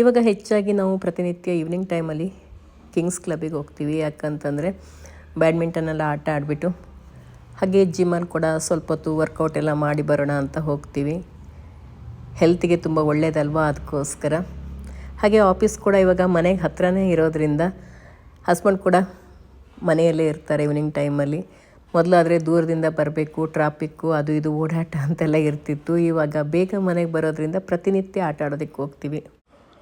ಇವಾಗ ಹೆಚ್ಚಾಗಿ ನಾವು ಪ್ರತಿನಿತ್ಯ ಈವ್ನಿಂಗ್ ಟೈಮಲ್ಲಿ ಕಿಂಗ್ಸ್ ಕ್ಲಬ್ಬಿಗೆ ಹೋಗ್ತೀವಿ. ಯಾಕಂತಂದರೆ ಬ್ಯಾಡ್ಮಿಂಟನ್ ಎಲ್ಲ ಆಟ ಆಡಿಬಿಟ್ಟು ಹಾಗೆ ಜಿಮ್ಮಲ್ಲಿ ಕೂಡ ಸ್ವಲ್ಪ ಹೊತ್ತು ವರ್ಕೌಟ್ ಎಲ್ಲ ಮಾಡಿ ಬರೋಣ ಅಂತ ಹೋಗ್ತೀವಿ. ಹೆಲ್ತಿಗೆ ತುಂಬ ಒಳ್ಳೆಯದಲ್ವಾ ಅದಕ್ಕೋಸ್ಕರ ಹಾಗೆ ಆಫೀಸ್ ಕೂಡ ಇವಾಗ ಮನೆಗೆ ಹತ್ರನೇ ಇರೋದ್ರಿಂದ ಹಸ್ಬೆಂಡ್ ಕೂಡ ಮನೆಯಲ್ಲೇ ಇರ್ತಾರೆ ಈವ್ನಿಂಗ್ ಟೈಮಲ್ಲಿ ಮೊದಲಾದರೆ ದೂರದಿಂದ ಬರಬೇಕು ಟ್ರಾಫಿಕ್ಕು ಅದು ಇದು ಓಡಾಟ ಅಂತೆಲ್ಲ ಇರ್ತಿತ್ತು. ಇವಾಗ ಬೇಗ ಮನೆಗೆ ಬರೋದ್ರಿಂದ ಪ್ರತಿನಿತ್ಯ ಆಟ ಆಡೋದಕ್ಕೆ ಹೋಗ್ತೀವಿ.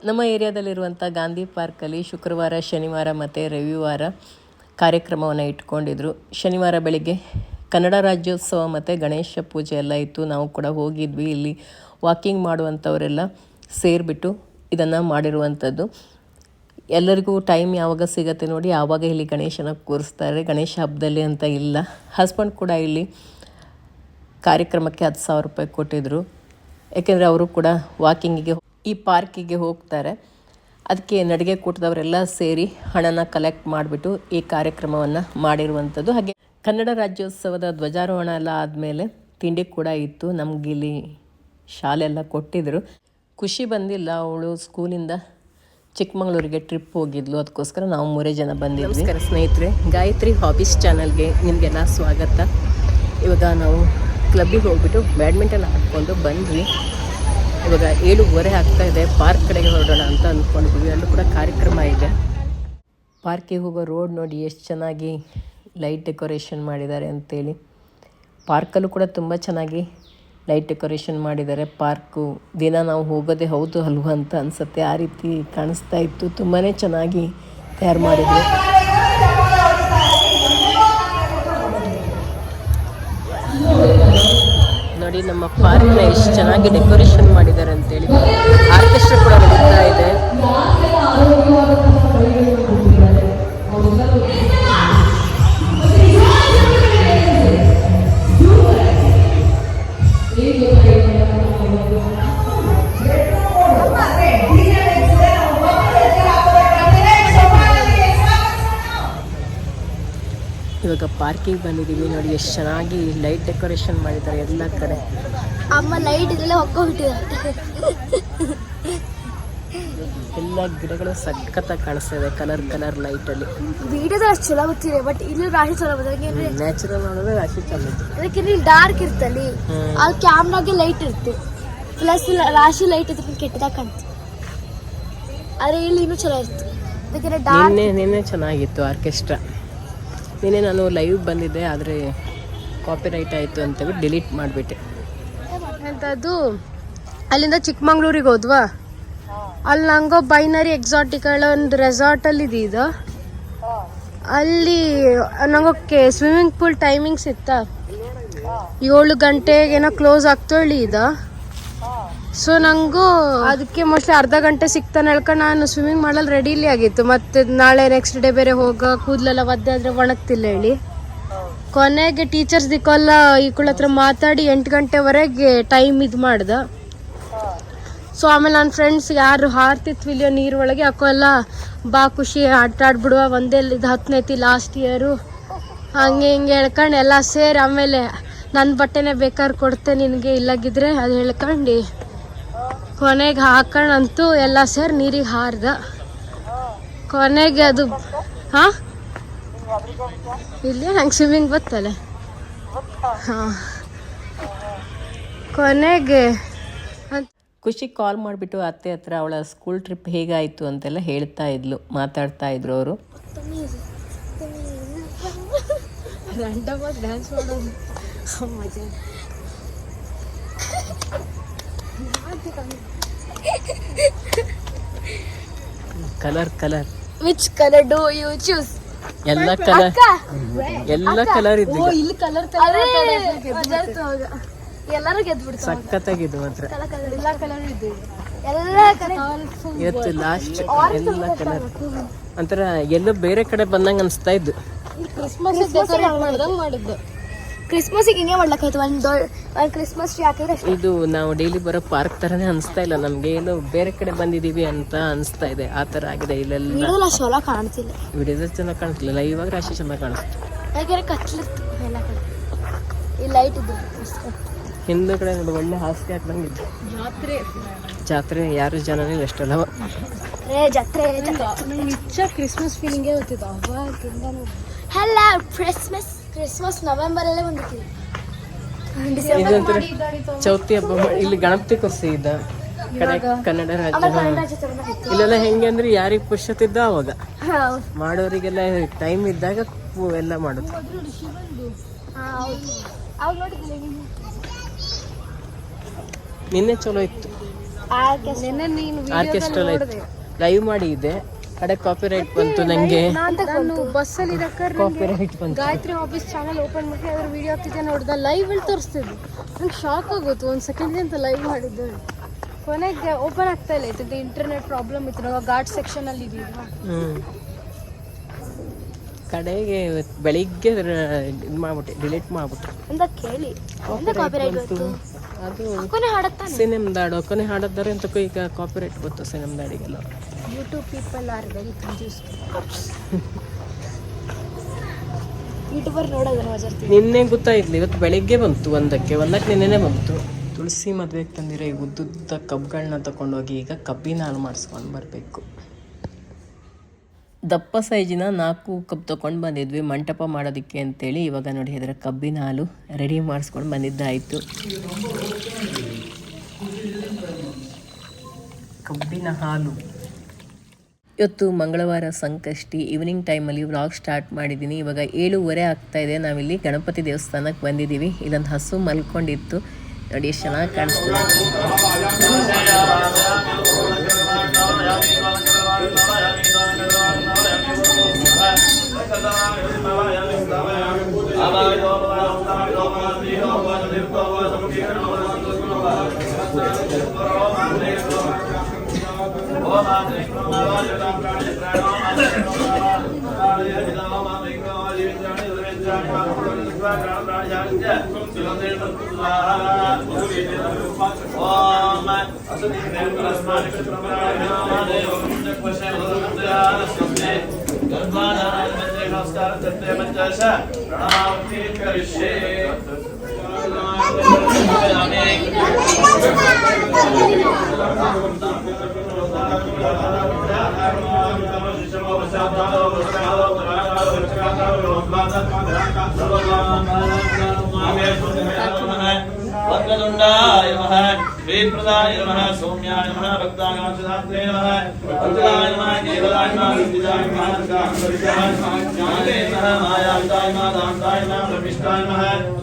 ನಮ್ಮ ಏರಿಯಾದಲ್ಲಿರುವಂಥ ಗಾಂಧಿ ಪಾರ್ಕಲ್ಲಿ ಶುಕ್ರವಾರ, ಶನಿವಾರ ಮತ್ತು ರವಿವಾರ ಕಾರ್ಯಕ್ರಮವನ್ನು ಇಟ್ಕೊಂಡಿದ್ರು. ಶನಿವಾರ ಬೆಳಿಗ್ಗೆ ಕನ್ನಡ ರಾಜ್ಯೋತ್ಸವ ಮತ್ತು ಗಣೇಶ ಪೂಜೆ ಎಲ್ಲ ಇತ್ತು. ನಾವು ಕೂಡ ಹೋಗಿದ್ವಿ. ಇಲ್ಲಿ ವಾಕಿಂಗ್ ಮಾಡುವಂಥವರೆಲ್ಲ ಸೇರಿಬಿಟ್ಟು ಇದನ್ನು ಮಾಡಿರುವಂಥದ್ದು. ಎಲ್ಲರಿಗೂ ಟೈಮ್ ಯಾವಾಗ ಸಿಗತ್ತೆ ನೋಡಿ, ಆವಾಗ ಇಲ್ಲಿ ಗಣೇಶನ ಕೂರಿಸ್ತಾರೆ. ಗಣೇಶ ಹಬ್ಬದಲ್ಲಿ ಅಂತ ಇಲ್ಲ. ಹಸ್ಬೆಂಡ್ ಕೂಡ ಇಲ್ಲಿ ಕಾರ್ಯಕ್ರಮಕ್ಕೆ ಹತ್ತು ಸಾವಿರ ರೂಪಾಯಿ ಕೊಟ್ಟಿದ್ದರು ಯಾಕೆಂದರೆ ಅವರು ಕೂಡ ವಾಕಿಂಗಿಗೆ ಈ ಪಾರ್ಕಿಗೆ ಹೋಗ್ತಾರೆ. ಅದಕ್ಕೆ ನಡಿಗೆ ಕೂಟದವರೆಲ್ಲ ಸೇರಿ ಹಣನ ಕಲೆಕ್ಟ್ ಮಾಡಿಬಿಟ್ಟು ಈ ಕಾರ್ಯಕ್ರಮವನ್ನು ಮಾಡಿರುವಂಥದ್ದು. ಹಾಗೆ ಕನ್ನಡ ರಾಜ್ಯೋತ್ಸವದ ಧ್ವಜಾರೋಹಣ ಎಲ್ಲ ಆದಮೇಲೆ ತಿಂಡಿ ಕೂಡ ಇತ್ತು. ನಮಗಿಲ್ಲಿ ಶಾಲೆ ಎಲ್ಲ ಕೊಟ್ಟಿದ್ದರು ಖುಷಿ ಬಂದಿಲ್ಲ. ಅವಳು ಸ್ಕೂಲಿಂದ ಚಿಕ್ಕಮಗಳೂರಿಗೆ ಟ್ರಿಪ್ ಹೋಗಿದ್ಲು. ಅದಕ್ಕೋಸ್ಕರ ನಾವು ಮೂರೇ ಜನ ಬಂದಿದ್ವಿ. ನಮಸ್ಕಾರ ಸ್ನೇಹಿತರೆ. ಗಾಯತ್ರಿ ಹಾಬೀಸ್ ಚಾನಲ್ಗೆ ನಿಮಗೆಲ್ಲ ಸ್ವಾಗತ. ಇವಾಗ ನಾವು ಕ್ಲಬ್ಬಿಗೆ ಹೋಗ್ಬಿಟ್ಟು ಬ್ಯಾಡ್ಮಿಂಟನ್ ಆಡ್ಕೊಂಡು ಬಂದ್ವಿ. ಇವಾಗ ಏಳುವರೆ ಆಗ್ತಾ ಇದೆ ಪಾರ್ಕ್ ಕಡೆಗೆ ಹೊರಡೋಣ ಅಂತ ಅಂದ್ಕೊಂಡಿದ್ದೀವಿ ಅಲ್ಲೂ ಕೂಡ ಕಾರ್ಯಕ್ರಮ ಇದೆ. ಪಾರ್ಕಿಗೆ ಹೋಗೋ ರೋಡ್ ನೋಡಿ ಎಷ್ಟು ಚೆನ್ನಾಗಿ ಲೈಟ್ ಡೆಕೋರೇಷನ್ ಮಾಡಿದ್ದಾರೆ ಅಂತೇಳಿ. ಪಾರ್ಕಲ್ಲೂ ಕೂಡ ತುಂಬ ಚೆನ್ನಾಗಿ ಲೈಟ್ ಡೆಕೋರೇಷನ್ ಮಾಡಿದ್ದಾರೆ. ಪಾರ್ಕು ದಿನ ನಾವು ಹೋಗೋದೇ ಹೌದು ಅಲ್ವ ಅಂತ ಅನಿಸುತ್ತೆ. ಆ ರೀತಿ ಕಾಣಿಸ್ತಾ ಇತ್ತು. ತುಂಬಾ ಚೆನ್ನಾಗಿ ತಯಾರು ಮಾಡಿದ್ರು. ನೋಡಿ ನಮ್ಮ ಪಾರ್ಕ್ನ ಎಷ್ಟು ಚೆನ್ನಾಗಿ ಡೆಕೋರೇಷನ್ ಮಾಡಿದ್ದಾರೆ ಅಂತೇಳಿ. ಆರ್ಕೆಸ್ಟ್ರಾ ಕೂಡ ನಡೀತಾ ಪಾರ್ಕಿಗೆ ಬಂದಿದ್ದೀವಿ ನೋಡಿ ಎಷ್ಟು ಚೆನ್ನಾಗಿ ಲೈಟ್ ಡೆಕೋರೇಷನ್ ಮಾಡಿದ್ದಾರೆ ಎಲ್ಲ ಕಡೆ. ಅಮ್ಮ ಲೈಟ್ ಇದೆಲ್ಲ ಹೊಕ್ಕೋಗ್ಬಿಟ್ಟಿದ್ದಾರೆ ಎಲ್ಲ ಗಿಡಗಳು ಸಖತ್ತಾಗಿ ಕಾಣಿಸ್ತಾ ಇದೆ ಕಲರ್ ಕಲರ್ ಲೈಟಲ್ಲಿ ವಿಡಿಯೋ ಅಷ್ಟು ಚಲೋ ಬಟ್ ಇಲ್ಲಿ ರಾಶಿ ಚಲೋ ಬರ್ತದೆ ನ್ಯಾಚುರಲ್ ನೋಡಿದ್ರೆ ರಾಶಿ ಚಲೋ ಅದಕ್ಕೆ ಇಲ್ಲಿ ಡಾರ್ಕ್ ಇರ್ತಲ್ಲಿ ಅಲ್ಲಿ. ಆ ಕ್ಯಾಮ್ರಾಗೆ ಲೈಟ್ ಇರುತ್ತೆ. ಪ್ಲಸ್ ರಾಶಿ ಲೈಟ್ ಇದ್ರೆ ಕೆಟ್ಟದಾಗ ಕಾಣ್ತದೆ. ಆದರೆ ಇಲ್ಲಿ ಇನ್ನೂ ಚಲೋ ಇರ್ತದೆ ಯಾಕಂದ್ರೆ ನಿನ್ನೆ ಚೆನ್ನಾಗಿತ್ತು ಆರ್ಕೆಸ್ಟ್ರಾ. ನಿನ್ನೆ ನಾನು ಲೈವ್ ಬಂದಿದ್ದೆ, ಆದರೆ ಕಾಪಿರೈಟ್ ಆಯಿತು ಅಂತೇಳಿ ಡಿಲೀಟ್ ಮಾಡಿಬಿಟ್ಟೆ. ಎಂಥದ್ದು ಅಲ್ಲಿಂದ ಚಿಕ್ಕಮಂಗ್ಳೂರಿಗೆ ಹೋದ್ವಾ? ಅಲ್ಲಿ ನಂಗೋ ಬೈನರಿ ಎಕ್ಸಾಟಿಕಲ್ ಒಂದು ರೆಸಾರ್ಟಲ್ಲಿ ಇದು ಅಲ್ಲಿ, ನಂಗೆ ಸ್ವಿಮ್ಮಿಂಗ್ ಪೂಲ್ ಟೈಮಿಂಗ್ಸ್ ಇತ್ತ ಏಳು ಗಂಟೆಗೆ ಏನೋ ಕ್ಲೋಸ್ ಆಗ್ತಾ ಹೇಳಿ ಇದ. ಸೊ ನಂಗೂ ಅದಕ್ಕೆ ಮೋಸ್ಟ್ಲಿ ಅರ್ಧ ಗಂಟೆ ಸಿಕ್ತಾನೆ ಹೇಳ್ಕೊಂಡು ನಾನು ಸ್ವಿಮ್ಮಿಂಗ್ ಮಾಡಲು ರೆಡಿಲಿ ಆಗಿತ್ತು. ಮತ್ತೆ ನಾಳೆ ನೆಕ್ಸ್ಟ್ ಡೇ ಬೇರೆ ಹೋಗ, ಕೂದಲೆಲ್ಲ ಒದ್ದೆ ಆದ್ರೆ ಒಣಗ್ತಿಲ್ಲ ಹೇಳಿ. ಕೊನೆಗೆ ಟೀಚರ್ಸ್ ದಿಕ್ಕೆಲ್ಲ ಈಕಳ ಹತ್ರ ಮಾತಾಡಿ ಎಂಟು ಗಂಟೆವರೆಗೆ ಟೈಮ್ ಇದು ಮಾಡ್ದ. ಸೊ ಆಮೇಲೆ ನನ್ನ ಫ್ರೆಂಡ್ಸ್ ಯಾರು ಹಾರ್ತಿತ್ತು ಇಲ್ಲಿಯೋ ನೀರು ಒಳಗೆ ಅಕ್ಕೋ ಎಲ್ಲ ಬಾ ಖುಷಿ ಆಟ ಆಡ್ಬಿಡುವ, ಒಂದೇ ಇದು ಹತ್ತನೇತಿ ಲಾಸ್ಟ್ ಇಯರು ಹಂಗೆ ಹಿಂಗೆ ಹೇಳ್ಕೊಂಡು ಎಲ್ಲ ಸೇರಿ ಆಮೇಲೆ ನನ್ನ ಬಟ್ಟೆನೇ ಬೇಕಾದ್ರೆ ಕೊಡ್ತೆ ನಿನಗೆ, ಇಲ್ಲಾಗಿದ್ರೆ ಅದು ಹೇಳ್ಕೊಂಡು. ಕೊನೆಗೆ ಹಾಕೊಂಡಂತೂ ಎಲ್ಲ ಸೇರಿ ನೀರಿಗೆ ಹಾರ್ದ. ಕೊನೆಗೆ ಅದು ಹಾಂ? ಇಲ್ಲಿ ನಂಗೆ ಸ್ವಿಮ್ಮಿಂಗ್ ಬತ್ತಲ್ಲ ಹಾಂ. ಕೊನೆಗೆ ಅಂತ ಖುಷಿ ಕಾಲ್ ಮಾಡಿಬಿಟ್ಟು ಅತ್ತೆ ಹತ್ರ ಅವಳ ಸ್ಕೂಲ್ ಟ್ರಿಪ್ ಹೇಗಾಯಿತು ಅಂತೆಲ್ಲ ಹೇಳ್ತಾ ಇದ್ಲು ಮಾತಾಡ್ತಾ ಇದ್ರು ಅವರು. ಡ್ಯಾನ್ಸ್ ಮಾಡೋದು. Colour colour which colour do you choose ಎಲ್ಲ ಕಲರ್ ಎಲ್ಲ ಕಲರ್ ಇದೆ ಓ ಇಲ್ಲಿ ಕಲರ್ ಎಲ್ಲರೂ ಗೆದ್ಬಿಡ್ತಾರೆ. ಸಕ್ಕತ್ತಾಗಿದೆ ಮಾತ್ರ ಎಲ್ಲ ಕಲರ್ ಇದೆ ಎಲ್ಲ ಕಲರ್ ಇವತ್ತು ಲಾಸ್ಟ್ ಎಲ್ಲ ಕಲರ್ ಅಂತರ ಎಲ್ಲೋ ಬೇರೆ ಕಡೆ ಬಂದಂಗ ಅನಿಸ್ತಾ ಇದ್ದು. ಕ್ರಿಸ್ಮಸ್ ಡೆಕೋರೇಟ್ ಮಾಡ್ದಂಗ್ ಮಾಡಿದ್ದು. ಕ್ರಿಸ್ಮಸ್ಗೆ ಹಿಂಗೆ ಮಾಡ್ಲಕ್ಕಾಯ್ತು ಒಂದು ದೊಡ್ಡ ಒಂದು ಕ್ರಿಸ್ಮಸ್ ಟ್ರೀ ಹಾಕಿದ್ರೆ ಅಷ್ಟೇ. ಇದು ನಾವು ಡೈಲಿ ಬರೋ ಪಾರ್ಕ್ ತರನೇ ಅನಿಸ್ತಾ ಇಲ್ಲ. ನಮಗೆ ಏನು ಬೇರೆ ಕಡೆ ಬಂದಿದ್ದೀವಿ ಅಂತ ಅನಿಸ್ತಾ ಇದೆ. ಆ ಥರ ಆಗಿದೆ ಇಲ್ಲೆಲ್ಲ. ವಿಡಿಯೋದಲ್ಲಿ ಅಷ್ಟು ಚಲೋ ಕಾಣ್ತಿಲ್ಲ. ವಿಡಿಯೋದ ಚೆನ್ನಾಗಿ ಕಾಣಿಸ್ಲಿಲ್ಲ ಇವಾಗ ರಾಶಿ ಚೆನ್ನಾಗಿ ಕಾಣಿಸ್ತು. ಯಾಕೆಂದ್ರೆ ಕತ್ಲಿತ್ತು ಎಲ್ಲ ಕಡೆ. ಈ ಲೈಟ್ ಇದ್ದು ಹಿಂದೆ ಕಡೆ ನೋಡಿ ಒಳ್ಳೆ ಹಾಸಿಗೆ ಹಾಕ್ದಂಗಿದೆ. ಜಾತ್ರೆ. ಜಾತ್ರೆ ಯಾರು ಜನನೇ ಇಲ್ಲ ಎಷ್ಟಲ್ಲವ ಏ ಜಾತ್ರೆ ನಂಗೆ ನಿಜ ಕ್ರಿಸ್ಮಸ್ ಫೀಲಿಂಗೇ ಗೊತ್ತಿತ್ತು ಅವಾಗಿಂದ ಹಲೋ ಕ್ರಿಸ್ಮಸ್ ಕ್ರಿಸ್ಮಸ್ ನವೆಂಬರಲ್ಲೇ ಬಂದಿತ್ತು ಇದೊಂಥರ ಚೌತಿ ಹಬ್ಬ ಮಾಡಿ ಇಲ್ಲಿ ಗಣಪತಿ ಕುರ್ಸಿ ಇದ್ದ. ಕಡೆ ಕನ್ನಡ ರಾಜ್ಯ ಇಲ್ಲೆಲ್ಲ ಹೆಂಗೆ ಅಂದ್ರೆ ಯಾರಿಗೆ ಪುಷ್ಯತಿದ್ದ ಅವಾಗ. ಮಾಡೋರಿಗೆಲ್ಲ ಟೈಮ್ ಇದ್ದಾಗ ಎಲ್ಲ ಮಾಡೋದು. ನಿನ್ನೆ ಚಲೋ ಇತ್ತು. ಆರ್ಕೆಸ್ಟ್ರಾ ಇತ್ತು ಲೈವ್ ಮಾಡಿ ಇದೆ ಕಡೆ ಕಾಪಿ ರೈಟ್ ಬಂತು ನಂಗೆ. ನಾನು ಬಸ್ಸಲ್ಲಿ ಇರಕ್ಕಾರೆ ಕಾಪಿ ರೈಟ್ ಬಂತು. ಗಾಯತ್ರಿ ಆಫೀಸ್ ಚಾನಲ್ ಓಪನ್ ಮಾಡಿ ಅದ್ರ ವಿಡಿಯೋ ಹಾಕಿದ್ದೆ ನೋಡ್ದೆ ಲೈವ್ ಅಲ್ಲಿ ತೋರಿಸ್ತಿದ್ವಿ ನಂಗೆ ಶಾಕ್ ಆಗೋತು ಒಂದು ಸೆಕೆಂಡ್ ಅಂತ ಲೈವ್ ಮಾಡಿದ್ದೆ. ಕೊನೆಗೆ ಓಪನ್ ಆಗ್ತಾ ಇಲ್ಲ ಇತ್ತು ಇಂಟರ್ನೆಟ್ ಪ್ರಾಬ್ಲಮ್ ಇತ್ತು ನಾವು ಘಾಟ್ ಸೆಕ್ಷನ್ ಅಲ್ಲಿ ಇದೀವಿ ಹ್ಮ್. ಕಡೆಗೆ ಬೆಳಿಗ್ಗೆ ಇದು ಮಾಡ್ಬಿಟ್ಟೆ ಡಿಲೀಟ್ ಮಾಡ್ಬಿಟ್ಟೆ. ಅಂತ ಕೇಳಿ ಬಂತು. ಅದು ಕೊನೆ ಹಾಡತ್ತಾನೆ? ಸಿನಿಮ್ದಾಡು ಕೊನೆ ಹಾಡದ್ದಾರೆ ಅಂತ ಈಗ ಕಾಪಿ ರೈಟ್ ಬಂತು ಸಿನಿಮ್ದಾಡಿಗೆಲ್ಲ YouTube people are very confuse YouTuber ನೋಡೋದನ್ನ ನಿನ್ನೆ ಗೊತ್ತಾಯ್ತಲ್ಲ ಇವತ್ತು ಬೆಳಿಗ್ಗೆ ಬಂತು ಒಂದಕ್ಕೆ ಒಂದಕ್ಕೆ ನಿನ್ನೆನೆ ಬಂತು. ತುಳಸಿ ಮದುವೆಗೆ ತಂದಿರೋ ಈ ಉದ್ದುದ್ದ ಕಬ್ಗಳನ್ನ ತಗೊಂಡೋಗಿ ಈಗ ಕಬ್ಬಿನ ಹಾಲು ಮಾಡಿಸ್ಕೊಂಡು ಬರಬೇಕು. ದಪ್ಪ ಸೈಜಿನ ನಾಲ್ಕು ಕಪ್ ತೊಗೊಂಡು ಬಂದಿದ್ವಿ, ಮಂಟಪ ಮಾಡೋದಕ್ಕೆ ಅಂತೇಳಿ ಇವಾಗ ನೋಡಿ ಇದರ ಕಬ್ಬಿನ ಹಾಲು ರೆಡಿ ಮಾಡಿಸ್ಕೊಂಡು ಬಂದಿದ್ದಾಯಿತು. ಕಬ್ಬಿನ ಹಾಲು. ಇವತ್ತು ಮಂಗಳವಾರ ಸಂಕಷ್ಟಿ ಈವ್ನಿಂಗ್ ಟೈಮಲ್ಲಿ ವ್ಲಾಗ್ ಸ್ಟಾರ್ಟ್ ಮಾಡಿದ್ದೀನಿ. ಇವಾಗ ಏಳುವರೆ ಆಗ್ತಾ ಇದೆ. ನಾವಿಲ್ಲಿ ಗಣಪತಿ ದೇವಸ್ಥಾನಕ್ಕೆ ಬಂದಿದ್ದೀವಿ. ಇದೊಂದು ಹಸು ಮಲ್ಕೊಂಡಿತ್ತು. ನೋಡಿ, ಎಷ್ಟು ಚೆನ್ನಾಗಿ ಕಾಣಿಸ್ತದೆ. Garbana, Mr. Oscar, the Payment Dasha, now keep your shape. केवलाय नमः सिद्धिदाय नमः सिद्धाय नमः ज्ञाने नमः मायाविताय नमः दान्ताय नमः ब्रह्मिष्ठाय नमः वैराग्याय नमः तदैकभयाय नमः दीर्घमूर्तिकाय नमः पार्वती निकरोपिणी नमः नमः जगन्नाथाय नमः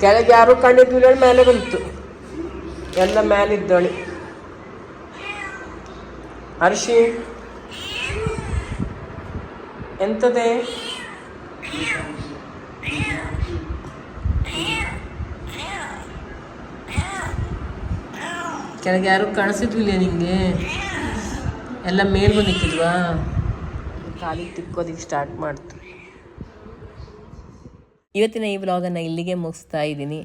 ಕೆಳಗೆ ಯಾರು ಕಂಡಿದ್ದಿಲ್ಲ ಮೇಲೆ ಬಂತು. ಎಲ್ಲ ಮೇಲಿದ್ದಳು ಅರ್ಷಿ ಎಂತದೆ? ಕೆಳಗೆ ಯಾರು ಕಾಣಿಸಿದ್ವಿಲ್ಲ ನಿಂಗೆ? ಎಲ್ಲ ಮೇಲ್ ಬಂದಿಕ್ಕಿಲ್ವಾ ಕಾಲಿಗೆ ತಿಕ್ಕೋದಿಕ್ಕೆ ಸ್ಟಾರ್ಟ್ ಮಾಡ್ತು. ಇವತ್ತಿನ ಈ ವ್ಲಾಗನ್ನು ಇಲ್ಲಿಗೆ ಮುಗಿಸ್ತಾ ಇದ್ದೀನಿ.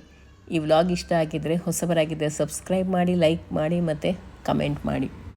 ಈ ವ್ಲಾಗ್ ಇಷ್ಟ ಆಗಿದ್ದರೆ ಹೊಸಬರಾಗಿದ್ದರೆ ಸಬ್ಸ್ಕ್ರೈಬ್ ಮಾಡಿ, ಲೈಕ್ ಮಾಡಿ ಮತ್ತು ಕಮೆಂಟ್ ಮಾಡಿ.